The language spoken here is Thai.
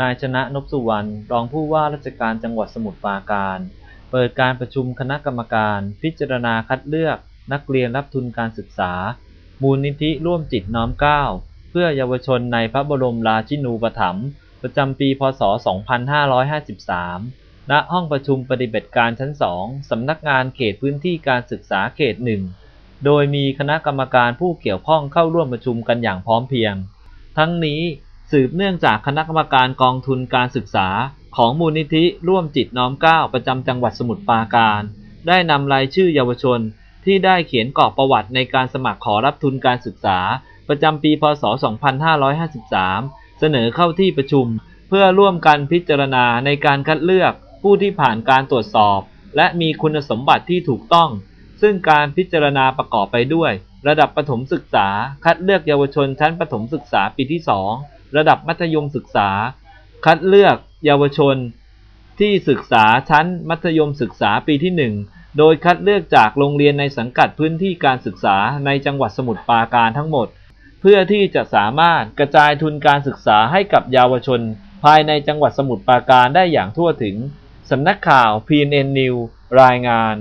นายชนะนพสุวรรณรองผู้ว่าราชการจังหวัดสมุทรปราการ เปิดการประชุมคณะกรรมการ พิจารณาคัดเลือกนักเรียนรับทุนการศึกษา มูลนิธิร่วมจิตน้อมเกล้าเพื่อเยาวชนในพระบรมราชินูปถัมภ์ประจำปีพศ 2553 ณ ห้องประชุมปฏิบัติการชั้น 2 สำนักงานเขตพื้นที่การศึกษาเขตหนึ่งโดยมีคณะกรรมการผู้เกี่ยวข้องเข้าร่วมประชุมกันอย่างพร้อมเพรียง ทั้งนี้ สืบเนื่องจากคณะกรรมการกองทุนการศึกษา ของมูลนิธิร่วมจิตน้อมเกล้าประจำจังหวัดสมุทรปราการ ได้นำรายชื่อเยาวชน ที่ได้เขียนกรอกประวัติในการสมัครขอรับทุนการศึกษา ประจำปีพศ 2553 เสนอเข้าที่ประชุม เพื่อร่วมกันพิจารณาในการคัดเลือกผู้ที่ผ่านการตรวจสอบ และมีคุณสมบัติที่ถูกต้อง ซึ่งการพิจารณาประกอบไปด้วย ระดับประถมศึกษา คัดเลือกเยาวชนชั้นประถมศึกษาปีที่ 2 ระดับมัธยมศึกษา คัดเลือกเยาวชน ที่ศึกษาชั้นมัธยมศึกษาปีที่ 1 โดยคัดเลือกจากโรงเรียนในสังกัดพื้นที่การศึกษาในจังหวัดสมุทรปราการทั้งหมด เพื่อที่จะสามารถกระจายทุนการศึกษาให้กับเยาวชน ภายในจังหวัดสมุทรปราการได้อย่างทั่วถึงสำนักข่าว PNN News รายงาน